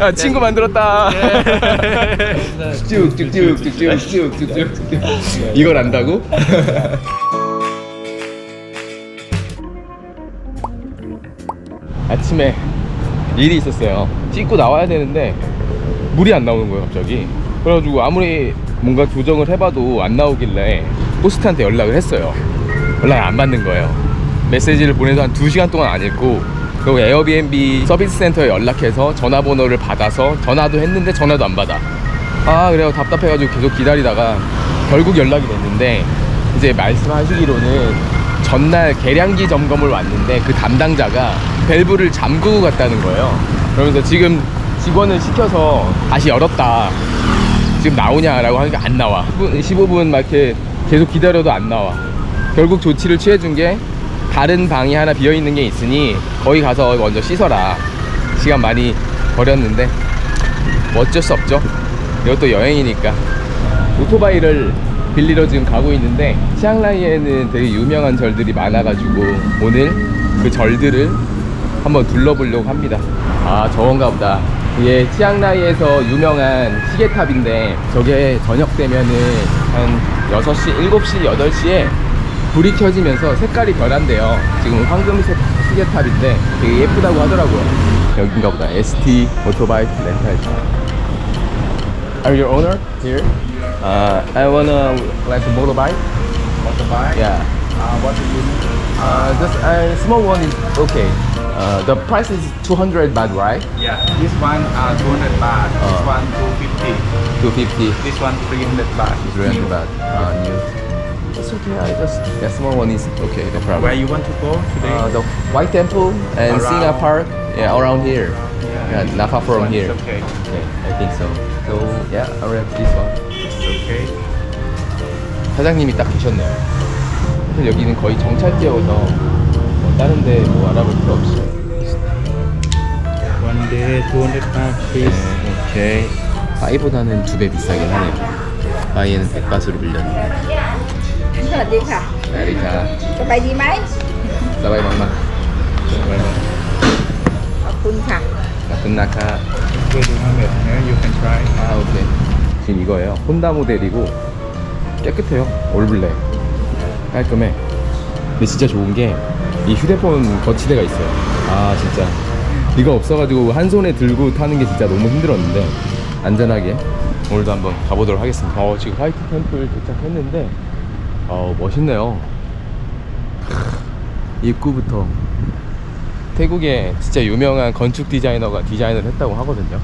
아 친구 만들었다. 쭉쭉쭉쭉쭉쭉쭉쭉 이걸 안다고? 아침에 일이 있었어요. 찍고 나와야 되는데 물이 안 나오는 거예요 갑자기. 그래가지고 아무리 뭔가 조정을 해봐도 안 나오길래 호스트한테 연락을 했어요. 연락을 안 받는 거예요. 메시지를 보내서 한 2시간 동안 안 읽고 그리고 에어비앤비 서비스 센터에 연락해서 전화번호를 받아서 전화도 했는데 전화도 안 받아. 아 그래요. 답답해가지고 계속 기다리다가 결국 연락이 됐는데 이제 말씀하시기로는 전날 계량기 점검을 왔는데 그 담당자가 밸브를 잠그고 갔다는 거예요. 그러면서 지금 직원을 시켜서 다시 열었다. 지금 나오냐라고 하니까 안 나와. 15분 막 이렇게 계속 기다려도 안 나와. 결국 조치를 취해준 게 다른 방이 하나 비어 있는 게 있으니 거기 가서 먼저 씻어라. 시간 많이 버렸는데 뭐 어쩔 수 없죠. 이것도 여행이니까. 오토바이를 빌리러 지금 가고 있는데 치앙라이에는 되게 유명한 절들이 많아가지고 오늘 그 절들을 한번 둘러보려고 합니다. 아 저건가 보다. 이게 치앙라이에서 유명한 시계탑인데 저게 저녁 되면은 한 6시, 7시, 8시에 불이 켜지면서 색깔이 변한대요 지금 황금색 시계탑인데 되게 예쁘다고 하더라고요 여긴가 보다 ST 오토바이크 렌탈 Are you owner here? Uh, I wanna like a motorbike. Motorbike? Yeah. Uh, what do you need? Uh, just a small one is okay. Uh, the price is 200 baht, right? Yeah, this one uh, 200 baht, Uh. this one 250, 250. this one 300 baht. 300 baht. Uh, new. It's okay. I just that small one is okay. No problem. Where you want to go today? Uh, the White Temple and Around- Singa Park. Yeah, around here. Yeah, not far from here. Okay, Okay, I think so. So yeah, I'll have this one. it's okay. 사장님이 딱 계셨네요. 사실 여기는 거의 정찰제여서 뭐 다른 데 뭐 알아볼 필요 없이. One day 200 baht, please. 오케이. 바이보다는 두 배 비싸긴 하네요. 바이에는 100바트로 빌렸는데. Rất là tiền hả 나리가 cái bài gì mấy 나바이 막막. Họcคุณค่ะ 나쁜 나카. With 200, yeah, you can try. 아 오케이. 지금 이거예요. 혼다 모델이고 깨끗해요. 올블랙. 깔끔해. 근데 진짜 좋은 게 이 휴대폰 거치대가 있어요. 아 진짜 이거 없어가지고 한 손에 들고 타는 게 진짜 너무 힘들었는데 안전하게 오늘도 한번 가보도록 하겠습니다. 어 지금 화이트 템플 도착했는데 어 멋있네요. 크, 입구부터 태국에 진짜 유명한 건축 디자이너가 디자인을 했다고 하거든요.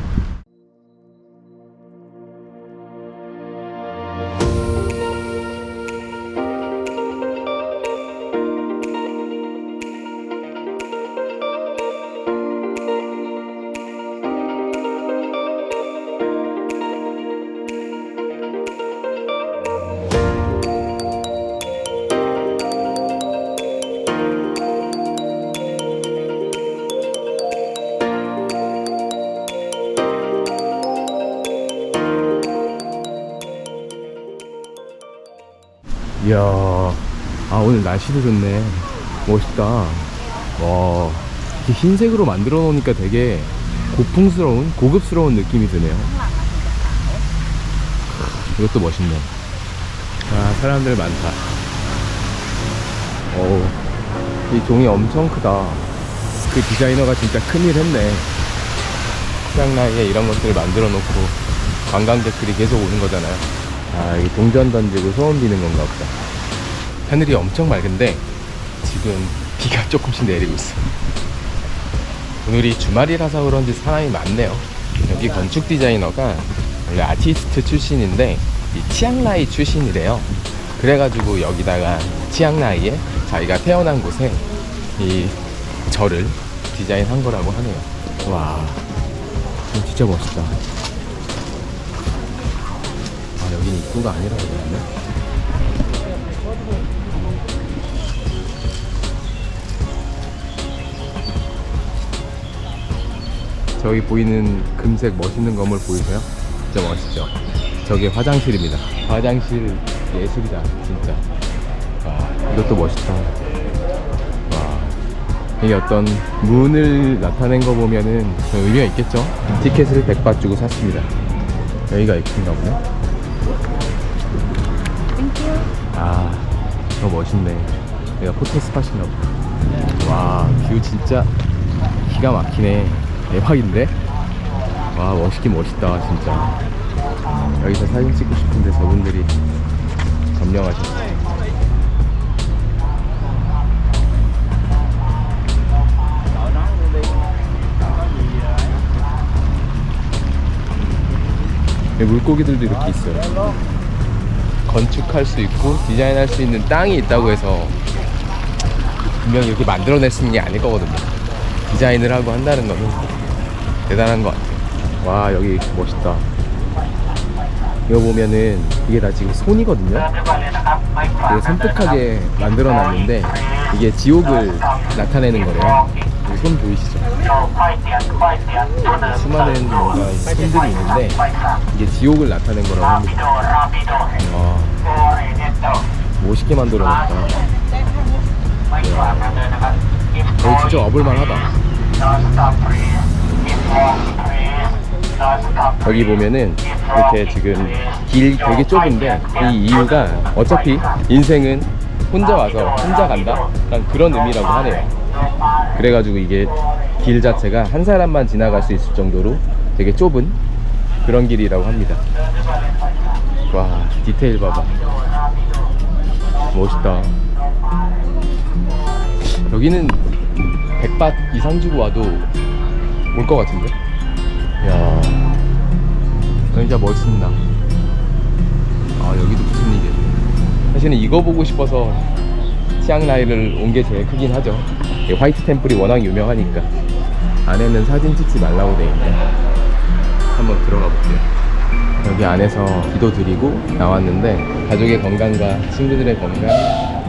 이야, 아 오늘 날씨도 좋네. 멋있다. 와, 이렇게 흰색으로 만들어 놓으니까 되게 고풍스러운, 고급스러운 느낌이 드네요. 크, 이것도 멋있네. 아, 사람들 많다. 어우, 이 종이 엄청 크다. 그 디자이너가 진짜 큰일 했네. 치앙라이에 이런 것들을 만들어 놓고 관광객들이 계속 오는 거잖아요. 아, 이 동전 던지고 소원 비는 건가 보다. 하늘이 엄청 맑은데 지금 비가 조금씩 내리고 있어. 오늘이 주말이라서 그런지 사람이 많네요. 여기 건축 디자이너가 원래 아티스트 출신인데 이 치앙라이 출신이래요. 그래가지고 여기다가 치앙라이에 자기가 태어난 곳에 이 절을 디자인한 거라고 하네요. 와, 진짜 멋있다. 입구가 아니라고 그러네. 저기 보이는 금색 멋있는 건물 보이세요? 진짜 멋있죠? 저게 화장실입니다. 화장실 예술이다, 진짜. 와, 이것도 멋있다. 이게 어떤 문을 나타낸 거 보면은 좀 의미가 있겠죠? 티켓을 100바 주고 샀습니다. 여기가 X인가 보네. 아, 더 멋있네. 여기가 포토 스팟인가 보다. 와, 뷰 진짜 기가 막히네. 대박인데? 와, 멋있긴 멋있다, 진짜. 여기서 사진 찍고 싶은데 저분들이 점령하셨어. 물고기들도 이렇게 있어요. 건축할 수 있고 디자인할 수 있는 땅이 있다고 해서 분명히 이렇게 만들어낼 수 있는 게 아닐 거거든요. 디자인을 하고 한다는 거는 대단한 것 같아요. 와 여기 멋있다. 이거 보면은 이게 다 지금 손이거든요. 되게 섬뜩하게 만들어놨는데 이게 지옥을 나타내는 거래요. 손 보이시죠? 수많은 뭔가 손들이 있는데 이게 지옥을 나타낸 거라고 합니다. 와 멋있게 만들어놨다. 여기 진짜 와볼만 하다. 여기 보면은 이렇게 지금 길 되게 좁은데 이 이유가 어차피 인생은 혼자 와서 혼자 간다? 그런 의미라고 하네요. 그래가지고 이게 길 자체가 한 사람만 지나갈 수 있을 정도로 되게 좁은 그런 길이라고 합니다. 와 디테일 봐봐. 멋있다. 여기는 100밭 이상 주고 와도 올 것 같은데? 야 진짜 멋있습니다. 아 여기도 무슨 일이겠네. 사실은 이거 보고 싶어서 치앙라이를 온 게 제일 크긴 하죠. 이 화이트 템플이 워낙 유명하니까 안에는 사진 찍지 말라고 돼 있네. 한번 들어가 볼게요. 여기 안에서 기도 드리고 나왔는데 가족의 건강과 친구들의 건강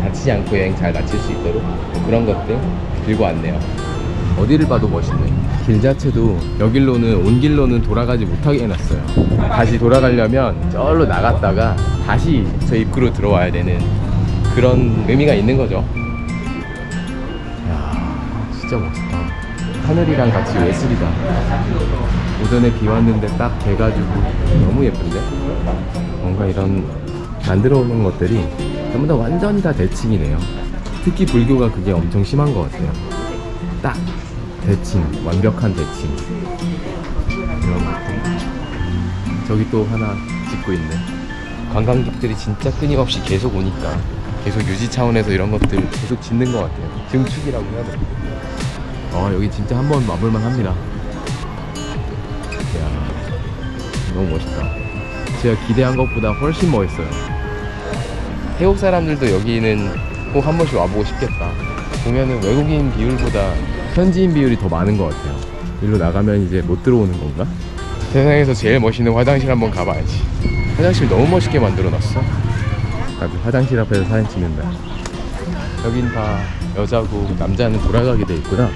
다치지 않고 여행 잘 마칠 수 있도록 뭐 그런 것들 들고 왔네요. 어디를 봐도 멋있네. 길 자체도 여길로는 온 길로는 돌아가지 못하게 해놨어요. 다시 돌아가려면 저로 나갔다가 다시 저 입구로 들어와야 되는 그런 의미가 있는 거죠. 야, 진짜 멋있다. 하늘이랑 같이 예술이다. 오전에 비 왔는데 딱 개가지고 너무 예쁜데? 뭔가 이런 만들어 오는 것들이 전부 다 완전히 다 대칭이네요. 특히 불교가 그게 엄청 심한 것 같아요. 딱 대칭, 완벽한 대칭. 이런 것들. 저기 또 하나 짓고 있네. 관광객들이 진짜 끊임없이 계속 오니까 계속 유지 차원에서 이런 것들 계속 짓는 것 같아요. 증축이라고 해야 되나? 어, 여기 진짜 한번 와볼만 합니다. 이야, 너무 멋있다. 제가 기대한 것보다 훨씬 멋있어요. 태국 사람들도 여기는 꼭 한 번씩 와보고 싶겠다. 보면은 외국인 비율보다 현지인 비율이 더 많은 것 같아요. 일로 나가면 이제 못 들어오는 건가? 세상에서 제일 멋있는 화장실 한번 가봐야지. 화장실 너무 멋있게 만들어놨어. 나도 화장실 앞에서 사진 찍는다. 여긴 다 여자고 남자는 돌아가게 돼 있구나.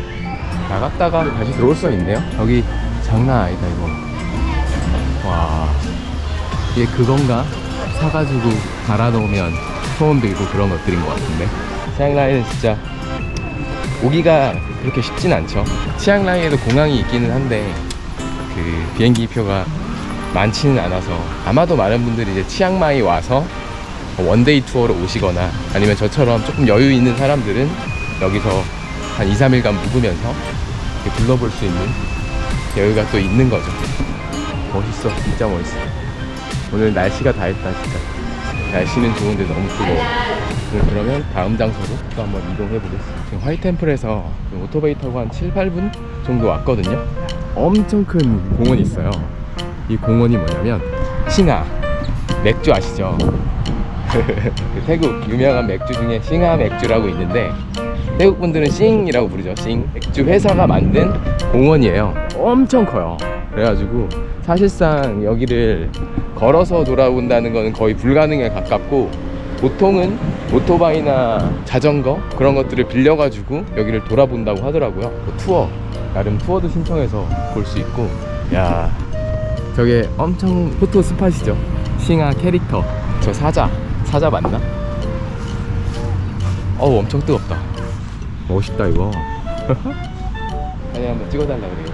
나갔다가 다시 들어올 수 있네요. 여기 장난 아니다 이거. 와 이게 그건가? 사가지고 갈아놓으면 소원 빌고 그런 것들인 것 같은데. 치앙라이는 진짜 오기가 그렇게 쉽진 않죠. 치앙라이에도 공항이 있기는 한데 그 비행기 표가 많지는 않아서 아마도 많은 분들이 이제 치앙마이 와서 원데이 투어로 오시거나 아니면 저처럼 조금 여유 있는 사람들은 여기서 한 2, 3일간 묵으면서 둘러볼 수 있는 여유가 또 있는 거죠. 멋있어, 진짜 멋있어. 오늘 날씨가 다 했다, 진짜. 날씨는 좋은데 너무 뜨거워. 그러면 다음 장소로 또 한번 이동해 보겠습니다. 지금 화이템플에서 그 오토바이 타고 한 7, 8분 정도 왔거든요. 엄청 큰 공원이 있어요. 이 공원이 뭐냐면 싱하 맥주 아시죠? 그 태국 유명한 맥주 중에 싱하 맥주라고 있는데 태국 분들은 싱이라고 부르죠. 싱 맥주 회사가 만든 공원이에요. 엄청 커요. 그래가지고 사실상 여기를 걸어서 돌아온다는 거는 거의 불가능에 가깝고 보통은 오토바이나 자전거 그런 것들을 빌려가지고 여기를 돌아본다고 하더라고요. 뭐 투어 나름 투어도 신청해서 볼 수 있고 야 저게 엄청 포토 스팟이죠. 싱하 캐릭터 저 사자 사자 맞나? 어우 엄청 뜨겁다. 멋있다 이거. 아니 한번 찍어달라 그래요.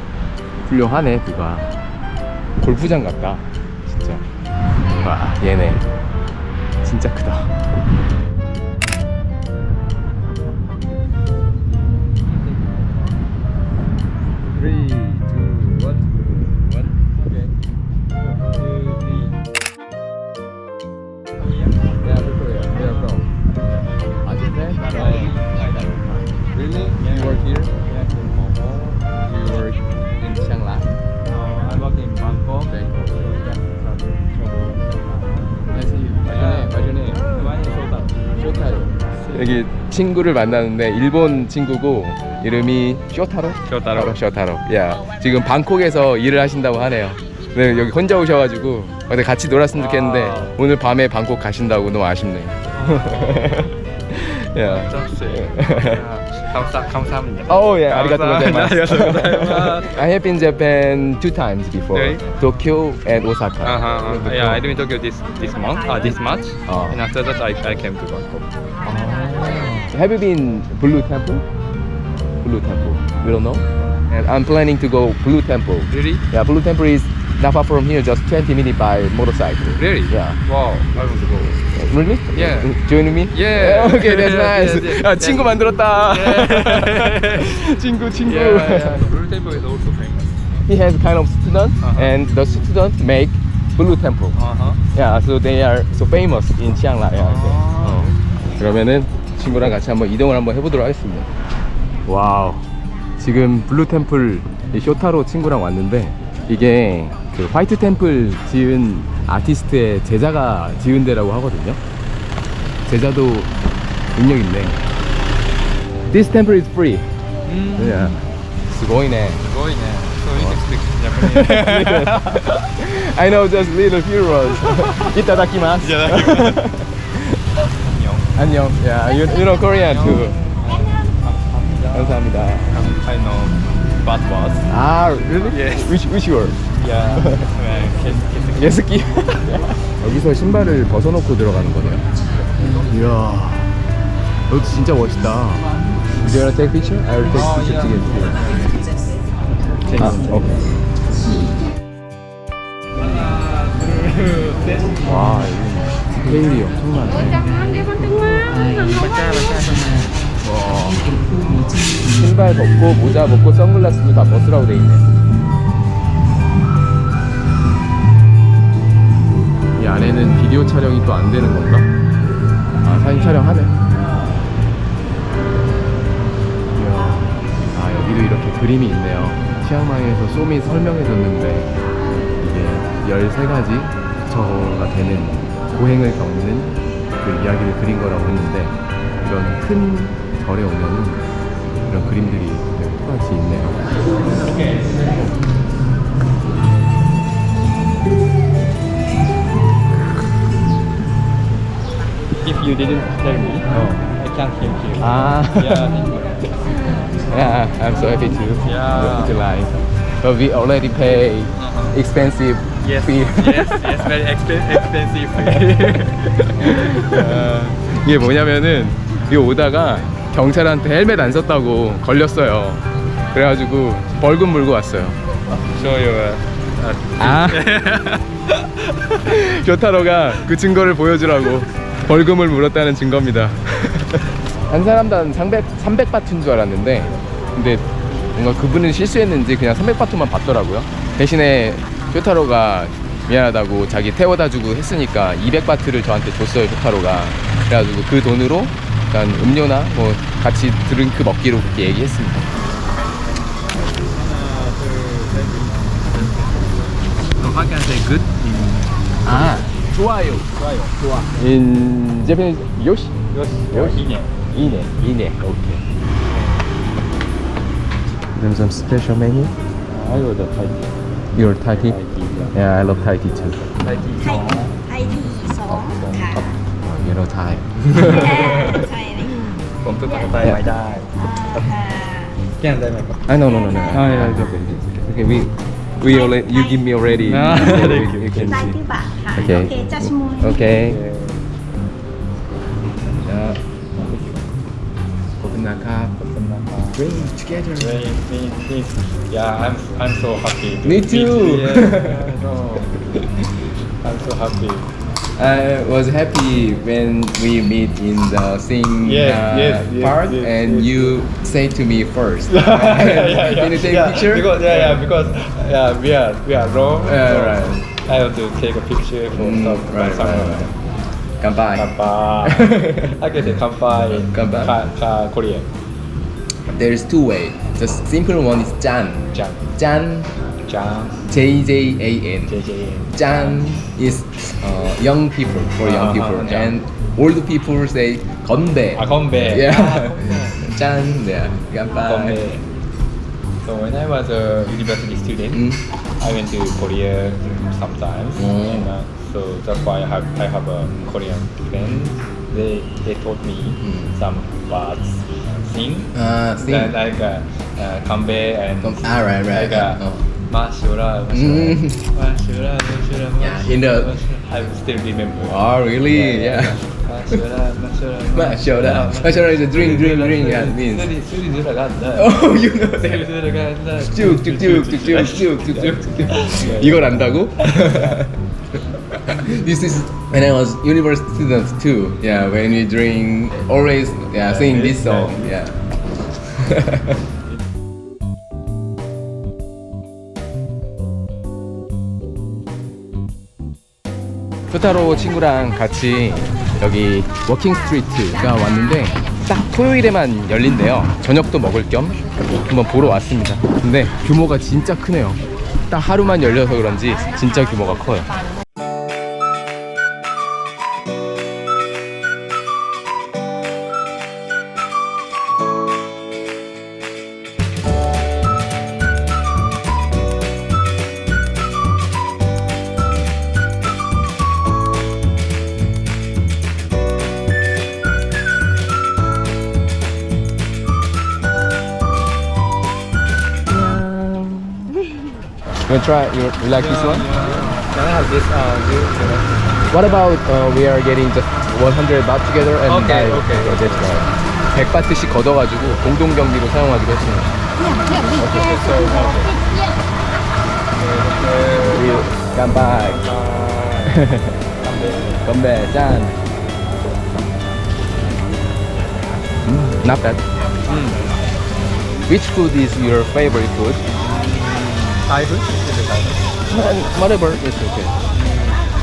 훌륭하네 그가. 골프장 같다. 진짜. 와 얘네 진짜 크다. Three, 여기 친구를 만나는데 일본 친구고 이름이 쇼타로? 쇼타로. 쇼타로. 야 지금 방콕에서 일을 하신다고 하네요. 네 여기 혼자 오셔가지고 어디 같이 놀았으면 좋겠는데 아. 오늘 밤에 방콕 가신다고 너무 아쉽네. 야. 감사, 감사합니다. Oh yeah, arigatou 감사합니다. gozaimasu. 감사합니다. I have been Japan two times before. Really? Tokyo and Osaka. Uh-huh. Yeah, I live in Tokyo this this month, uh, this March, Oh. and after that I, I came to Bangkok. Have you been Blue Temple? Blue Temple. You don't know? And I'm planning to go Blue Temple. Really? Yeah, Blue Temple is not far from here, just 20 minutes by motorcycle. Really? Yeah. Wow, I want to go. Really? Yeah. Join me? Yeah. Okay, that's nice. Yes, yes. 아, 친구 만들었다. Yeah. 친구, 친구. Yeah, yeah. Blue Temple is also famous. He has kind of student, Uh-huh. and the student make Blue Temple. Uh-huh. Yeah, so they are so famous in Chiang Mai. Yeah, okay. 아. 어. 그러면은 친구랑 같이 한번 이동을 한번 해보도록 하겠습니다. 와우. 지금 블루 템플 이 쇼타로 친구랑 왔는데 이게 그 화이트 템플 지은 아티스트의 제자가 지은 데라고 하거든요. 제자도 능력 있네. This temple is free. 음. Yeah. すごいね. 보이네. So you can speak Japanese. I know just little few words. 이따다키마스. 안녕. Yeah, you, you know Korean too. 감사합니다. I know bad words. 아, really? Yes. Which which word? Yeah. kiss. 예스키. 여기서 신발을 벗어놓고 들어가는 거네요. 이야, 여기 진짜 멋있다. Do you wanna take picture? I will take Oh, picture yeah. together. 아, 오케이. 와, 이 스케일이 엄청나네. 와. 신발 벗고 모자 벗고 선글라스도 다 벗으라고 돼 있네. 이 안에는 비디오 촬영이 또 안 되는 건가? 아 사진 촬영하네. 아 여기도 이렇게 그림이 있네요. 치앙마이에서 쏘미 설명해줬는데 이게 13가지 부처가 되는 고행을 겪는 그 이야기를 그린 거라고 했는데 이런 큰 절에 오면은 이런 그림들이 똑같이 있네요. If you didn't tell me, 어. I can't help you. 아. Yeah. Yeah, I'm so happy to Yeah. live. But we already pay Uh-huh. expensive Yes, yes, yes, very expen- expensive. 아, 이게 뭐냐면은 여기 오다가 경찰한테 헬멧 안 썼다고 걸렸어요. 그래가지고 벌금 물고 왔어요. Show your. Uh, 아. 교타로가 그 증거를 보여주라고 벌금을 물었다는 증거입니다. 한 사람당 300, 300 바트인 줄 알았는데 근데 뭔가 그분은 실수했는지 그냥 300 바트만 받더라고요. 대신에 쇼타로가 미안하다고 자기 태워다 주고 했으니까 200바트를 저한테 줬어요, 쇼타로가. 그래가지고 그 돈으로 일단 음료나 뭐 같이 드링크 먹기로 그렇게 얘기했습니다. how can I say good in 아, 좋아요. 좋아요? 좋아. In Japanese, 요시? 요시. 이네. 이네, 이네. Okay. There's some special menu. I the Thai your Thai tea yeah I love Thai tea too ไทยทีไทสอยงไทยทีสองค่ะ you know Thai ใช่ไหมผมเพิ่งไปไว้ได้ อ่าค่ะ แก้มได้ไหมครับ I no no no no Oh, yeah, it's okay. okay we we already you give me already Ah, Thai you can see ที่บาทค่ะ โอโอเค เค จัชมูน okay ขอบคุณนะครับ drink together. Very, me, me, yeah, I'm, I'm so happy. to Me meet too. you. Yeah, I know. I'm so happy. I was happy when we meet in the sing Yes, uh, yes, yes, part yes, and yes, you say to me first. yeah, yeah, yeah. Can you take yeah, picture? Because, yeah, yeah, because yeah, we are we are wrong. Yeah, so right. I have to take a picture for Mm, some, right, someone. right, right. Kanpai. Kanpai. I can say kanpai in Kanpai. Ka, ka, Korean There's two way. The simple one is jan. Jan. Jan, Jan. J J A N. JJ. Jan is uh, young people for young Uh-huh, people, yeah. and old people say 건배. Ah, konbe. Yeah. Ah, konbe. 짠. Yeah. Kanpai. Konbe. So when I was a university student, Mm. I went to Korea sometimes, Mm. and uh, so that's why I have I have a Korean friend. They they taught me Mm. some words, thing. Ah, uh, thing. Like, like uh, uh, convey and Com- ah, right, right. like uh, oh. Mm. Mashura, Mashura, Yeah, in the- I still remember. oh, really? Yeah. Mashura, Mashura, Mashura. Mashura is a drink, drink, drink, yeah, means. Oh, you know Suri that. 들어간다. 쭉, 쭉, 쭉, 쭉, 쭉, 쭉, 쭉, 쭉. 이걸 안다고? This is when I was university student too. Yeah, when we drink, always yeah, sing this song. Yeah. 푸타로 친구랑 같이 여기 워킹 스트리트가 왔는데 딱 토요일에만 열린대요. 저녁도 먹을 겸 한번 보러 왔습니다. 근데 규모가 진짜 크네요. 딱 하루만 열려서 그런지 진짜 규모가 커요. try? You, you like this one? Can I have this? Uh, you, you What about uh, we are getting just 100 baht together and Okay, buy okay. uh, this one. 100바트씩 걷어가지고 공동 경비로 사용하기로 했습니다. 우리 깜빡 건배 짠. 음, not bad. Mm. Which food is your favorite food? Food? Is it food? Whatever, it's okay.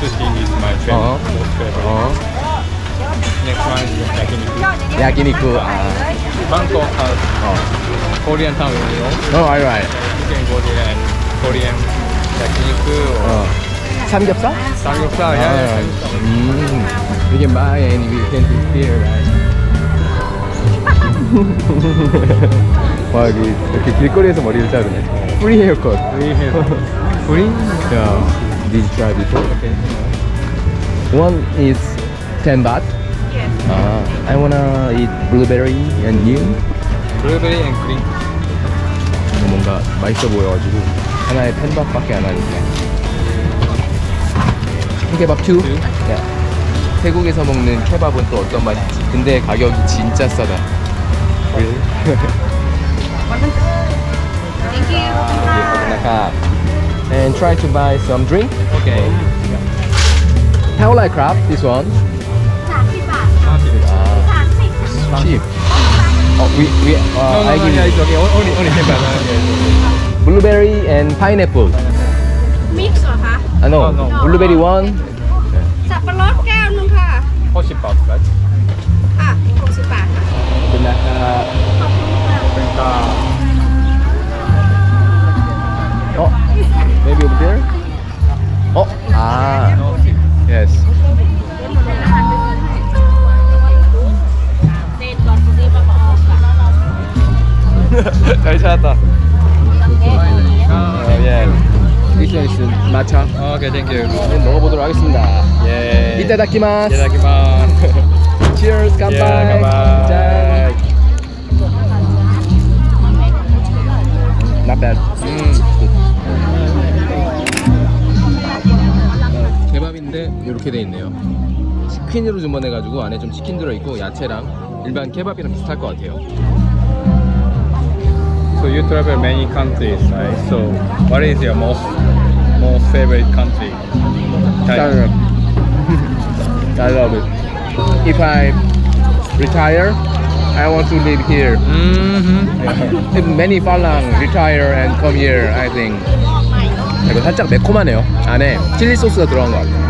Sushi is my favorite. Uh-huh. most favorite. 어, Next one is yakiniku. 야끼니쿠. 아, Bangkok has 어, Korean town, you know. 어, alright. You can go there and Korean yakiniku or 어, 삼겹살? samgyeopsal. 아, Yeah. 음, we can buy and we can eat here, right? 와, 여기 이렇게 길거리에서 머리를 자르네. 프리 헤어컷. Free? 야, these try before. One is 10 baht. Yes. 아, I wanna eat blueberry and new. Blueberry and green. 이거 뭔가 맛있어 보여가지고 하나에 10바트밖에 안 하니까. 케밥 2. Two. 야, 태국에서 먹는 케밥은 또 어떤 맛일지. 근데 가격이 진짜 싸다. Really? Thank you.นะครับ and try to buy some drink Okay. how like crab this one สามสิบบาท 아 สามสิบ cheap oh we we uh, No, no, I no, give yeah, it's you okay. Only, only ten baht. Yeah. blueberry and pineapple มิกซ์เหรอคะ ah no Oh, no. blueberry one สับปะรดแก้วนึงค่ะ Forty baht, right? ค่ะหกสิบบาทค่ะ เป็นนะครับ 있다. 어? Maybe over there? 어? 아. Yes. 잘 찾았다. 어, 예. This one is matcha. Okay, thank you. 먹어보도록 하겠습니다. 예. 이따다키마스. 이따다키마스. Cheers, 간발. Yeah, 간발. Not bad 케밥인데 이렇게 돼 있네요. 치킨으로 주문해가지고 안에 좀 치킨 들어있고 야채랑 일반 케밥이랑 비슷할 것 같아요. So you travel many countries, right? So what is your most most favorite country? Thailand. I love it. If I retire, I want to live here. Mm-hmm. If many Falang retire and come here, I think. 이거 살짝 매콤하네요. 안에 칠리 소스가 들어간 것 같아요.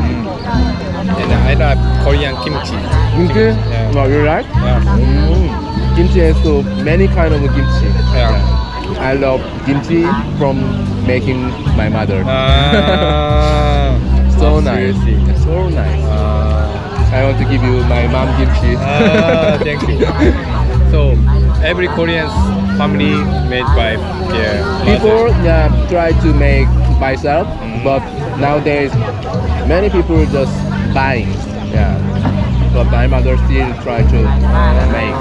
And I love Korean kimchi. 김치? Yeah. Well, you like? Yeah. Mm. Kimchi has so many kind of kimchi. Yeah. I love kimchi from making my mother. Ah, so nice. seriously. So nice. Ah, I want to give you my mom kimchi. ah, thank you. So every Korean family made by their Before, mother. yeah, try to make myself, Mhm. but nowadays, many people just buying. Yeah. But my mother still try to make.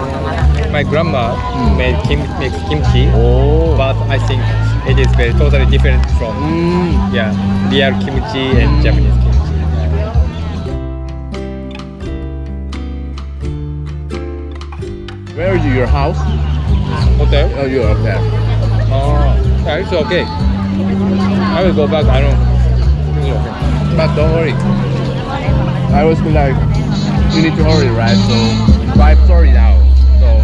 My grandma made kim makes kimchi, Oh. but I think it is very totally different from Mm. yeah real kimchi and Japanese kimchi. Where is your house? Hotel? Oh, you are there. Oh, yeah, it's okay. I will go back. I don't. It's okay. But don't worry. I always feel like you need to hurry, right? So 5:30 now. So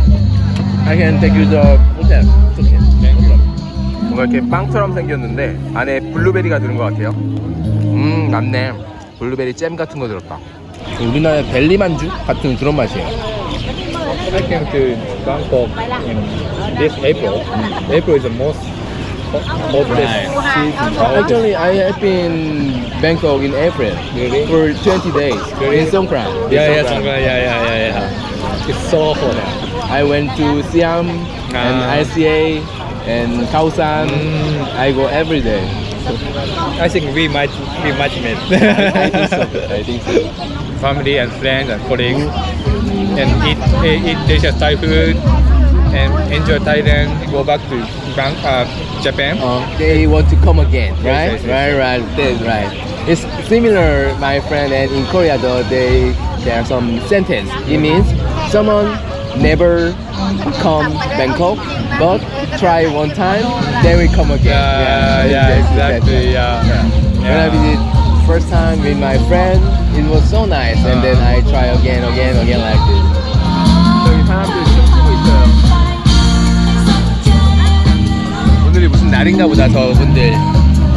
I can take you to the hotel. It's okay. Thank you. 뭔가 이렇게 빵처럼 생겼는데 안에 블루베리가 들은 것 같아요. 음 맞네. 블루베리 잼 같은 거 들었다. 우리나라 벨리 만주 같은 그런 맛이에요. I came to Bangkok in this April. April is the most hot- hottest. Actually, I have been Bangkok in April Really? for 20 days Really? in Songkran. In Yeah, yeah, Songkran. Yeah, yeah, yeah, yeah. It's so hot. I went to Siam and Ah. ICA and Kaosan. Mm. I go every day. I think we might we might meet. I think so. I think so. Family and friends and colleagues, and eat eat delicious Thai food, and enjoy Thailand. Go back to Bang, uh, Japan. Uh, they want to come again, right? yes, yes. Right, right. That's right. It's similar, my friend, and in Korea though they there are some sentence. It means someone never come Bangkok, but try one time, then we come again. Yeah, yeah, that's exactly. it. Yeah. When I visit first time with my friend, it was so nice, and then I try again, again, again like this. 오늘이 무슨 날인가 보다 저분들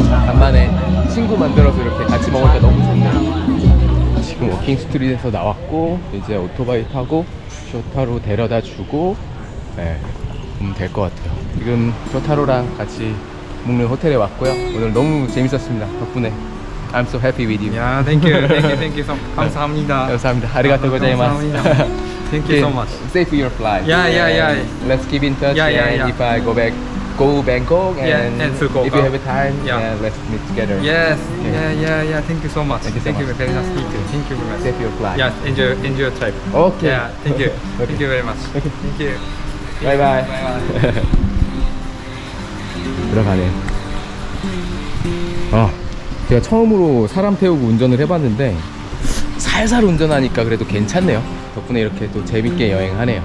간만에 친구 만들어서 이렇게 같이 먹으니까 너무 좋네요 지금 워킹 스트리트에서 나왔고 이제 오토바이 타고 쇼타로 데려다 주고 네, 보면 될 것 같아요 지금 쇼타로랑 같이 묵는 호텔에 왔고요 오늘 너무 재밌었습니다 덕분에 I'm so happy with you Yeah, thank you, thank you, thank you so 감사합니다. 감사합니다 아리가토 고자이마스 감사합니다. Thank you so much. Safe your flight Yeah, yeah, yeah. Let's keep in touch Yeah, yeah, and yeah. if I go back go Bangkok and, Yeah, and Fukuoka. if you have a time Yeah. yeah. let's meet together Yes, Okay. yeah, yeah, yeah. Thank you so much. Thank you so much. very nice to meet you. Thank you very much. Save your flight Yes, enjoy, enjoy your trip. Okay. Yeah, thank you. Okay. Thank you very much. Okay. Thank you. Bye bye. Bye bye. 들어가네. 아, 제가 처음으로 사람 태우고 운전을 해봤는데 살살 운전하니까 그래도 괜찮네요. 덕분에 이렇게 또 재밌게 여행하네요.